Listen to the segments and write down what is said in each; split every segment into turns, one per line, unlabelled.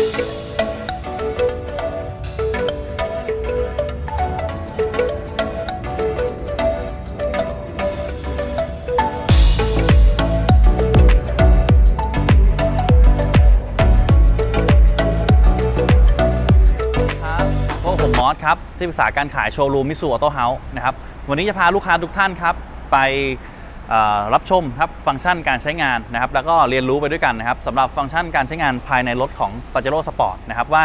ครับพวกผมมอสครับ ที่ปรึกษาการขายโชว์รูมมิสูออโต้เฮาส์นะครับ วันนี้จะพาลูกค้าทุกท่านครับ ไป รับชมครับฟังก์ชันการใช้งานนะครับแล้วก็เรียนรู้ไปด้วยกันนะครับสำหรับฟังก์ชันการใช้งานภายในรถของ p a j e r o Sport นะครับว่า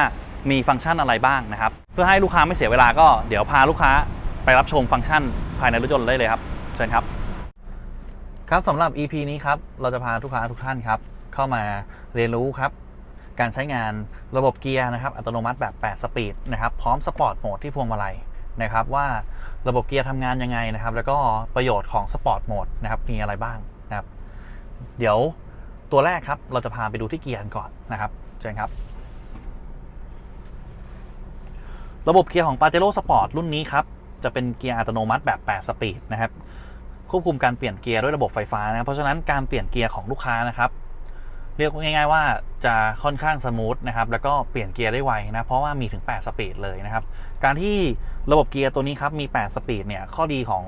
มีฟังก์ชันอะไรบ้างนะครับ เพื่อให้ลูกค้าไม่เสียเวลาก็เดี๋ยวพาลูกค้าไปรับชมฟังก์ชันภายในรถยนต์ได้เลยครับเชิญครับ ครับสำหรับ EP นี้ครับเราจะพาลูกค้าทุกท่านครับ เข้ามาเรียนรู้ครับ การใช้งานระบบเกียร์นะครับอัตโนมัติแบบ 8 สปีดนะครับพร้อมสปอร์ตโหมดที่พวงมาลัย นะครับว่าระบบเกียร์ทำงานยังไงนะครับ แล้วก็ประโยชน์ของสปอร์ตโหมดนะครับมีอะไรบ้างนะครับ เดี๋ยวตัวแรกครับเราจะพาไปดูที่เกียร์กันก่อนนะครับเชิญครับ ระบบเกียร์ของ Pajero Sport รุ่นนี้ครับจะเป็นเกียร์อัตโนมัติแบบ 8 สปีดนะครับควบคุมการเปลี่ยนเกียร์ด้วยระบบไฟฟ้านะครับเพราะฉะนั้นการเปลี่ยนเกียร์ของลูกค้านะครับ เรียกง่ายๆว่าจะค่อนข้างสมูทนะครับแล้วก็เปลี่ยนเกียร์ได้ไวนะเพราะว่ามีถึง 8 สปีดเลยนะครับ การที่ระบบเกียร์ตัวนี้ครับมี 8 สปีดเนี่ยข้อดีของ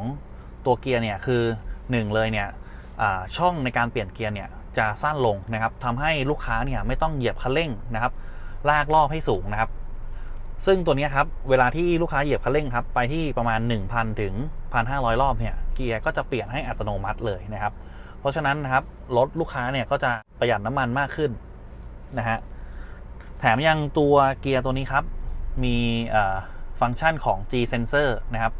ตัวเกียร์เนี่ยคือ 1 เลยเนี่ยช่องในการเปลี่ยนเกียร์เนี่ยจะสั้นลงนะครับทำให้ลูกค้าเนี่ยไม่ต้องเหยียบคันเร่งนะครับลากรอบให้สูงนะครับ ซึ่งตัวนี้ครับเวลาที่ลูกค้าเหยียบคันเร่งครับไปที่ประมาณ 1,000 ถึง 1,500 รอบเนี่ยเกียร์ก็จะเปลี่ยนให้อัตโนมัติเลยนะครับ เพราะฉะนั้นนะครับรถลูกค้าเนี่ยก็จะ ประหยัดน้ำมันมากขึ้นนะฮะแถมยังตัวเกียร์ตัวนี้ครับ มีฟังก์ชันของ G sensor นะครับ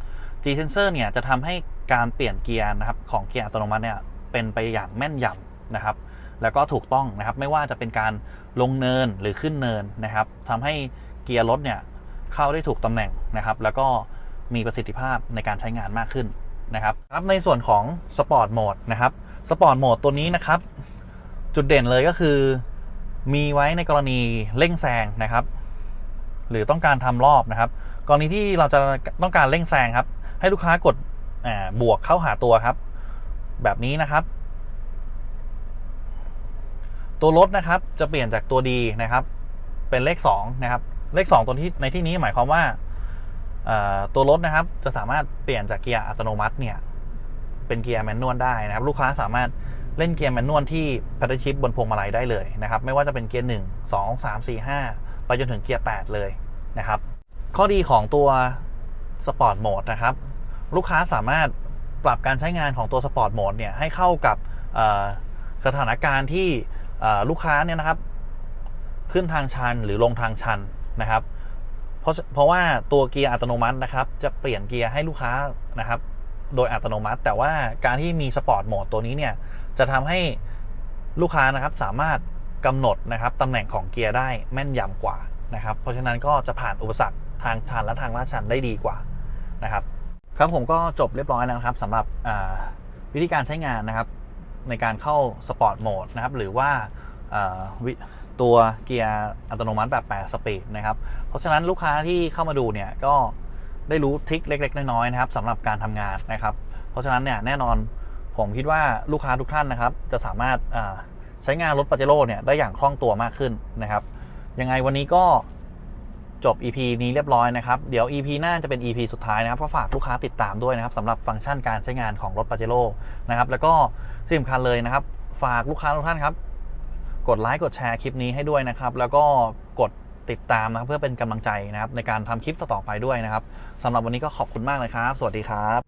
G sensor เนี่ยจะทำให้การเปลี่ยนเกียร์นะครับของเกียร์อัตโนมัติเนี่ยเป็นไปอย่างแม่นยำนะครับ แล้วก็ถูกต้องนะครับไม่ว่าจะเป็นการลงเนินหรือขึ้นเนินนะครับทำให้เกียร์รถเนี่ยเข้าได้ถูกตำแหน่งนะครับ แล้วก็มีประสิทธิภาพในการใช้งานมากขึ้นนะครับครับในส่วนของสปอร์ตโหมดนะครับสปอร์ตโหมดตัวนี้นะครับ จุดเด่นเลยก็คือ มีไว้ในกรณีเร่งแซงนะครับ หรือต้องการทำรอบนะครับ กรณีที่เราจะต้องการเร่งแซงครับ ให้ลูกค้ากดบวกเข้าหาตัวครับ แบบนี้นะครับ ตัวรถนะครับจะเปลี่ยนจากตัวดีนะครับ เป็นเลข2นะครับ เลข 2 ตัวที่ในที่นี้หมายความว่าตัวรถนะครับจะสามารถเปลี่ยนจากเกียร์อัตโนมัติเนี่ยเป็นเกียร์แมนนวลได้นะครับ ลูกค้าสามารถ เล่นเกียร์แมนนวลที่พัดชิปบนพวงมาลัยได้เลยนะครับ ไม่ว่าจะเป็นเกียร์1 2 3 4 5ไปจนถึงเกียร์8เลยนะครับ ข้อดีของตัวสปอร์ตโหมดนะครับ ลูกค้าสามารถปรับการใช้งานของตัวสปอร์ตโหมดเนี่ยให้เข้ากับสถานการณ์ที่ลูกค้าเนี่ยนะครับ ขึ้นทางชันหรือลงทางชันนะครับ เพราะเพราะว่าตัวเกียร์อัตโนมัตินะครับ จะเปลี่ยนเกียร์ให้ลูกค้านะครับ โดยอัตโนมัติ แต่ว่าการที่มีสปอร์ตโหมดตัวนี้เนี่ยจะทำให้ลูกค้านะครับสามารถกำหนดนะครับตำแหน่งของเกียร์ได้แม่นยำกว่านะครับ เพราะฉะนั้นก็จะผ่านอุปสรรคทางชันและทางลาดชันได้ดีกว่านะครับ ครับผมก็จบเรียบร้อยแล้วนะครับสำหรับวิธีการใช้งานนะครับในการเข้าสปอร์ตโหมดนะครับหรือว่าตัวเกียร์อัตโนมัติแบบ 8 สปีดนะครับ เพราะฉะนั้นลูกค้าที่เข้ามาดูเนี่ยก็ ได้รู้ทริคเล็ก ๆ น้อยๆนะครับสำหรับการทำงานนะครับ เพราะฉะนั้นเนี่ยแน่นอนผมคิดว่าลูกค้าทุกท่านนะครับ จะสามารถใช้งานรถปาเจโร่เนี่ยได้อย่างคล่องตัวมากขึ้นนะครับ ยังไงวันนี้ก็จบ EP นี้เรียบร้อยนะครับ เดี๋ยว EP หน้าจะเป็น EP สุดท้ายนะครับ ก็ฝากลูกค้าติดตามด้วยนะครับสำหรับฟังก์ชันการใช้งานของรถปาเจโร่นะครับ แล้วก็ที่สำคัญเลยนะครับ ฝากลูกค้าทุกท่านครับ กดไลค์กดแชร์คลิปนี้ให้ด้วยนะครับ แล้วก็กด ติดตามนะครับเพื่อเป็นกำลังใจนะครับในการทำคลิปต่อๆไปด้วยนะครับสำหรับวันนี้ก็ขอบคุณมากเลยครับ สวัสดีครับ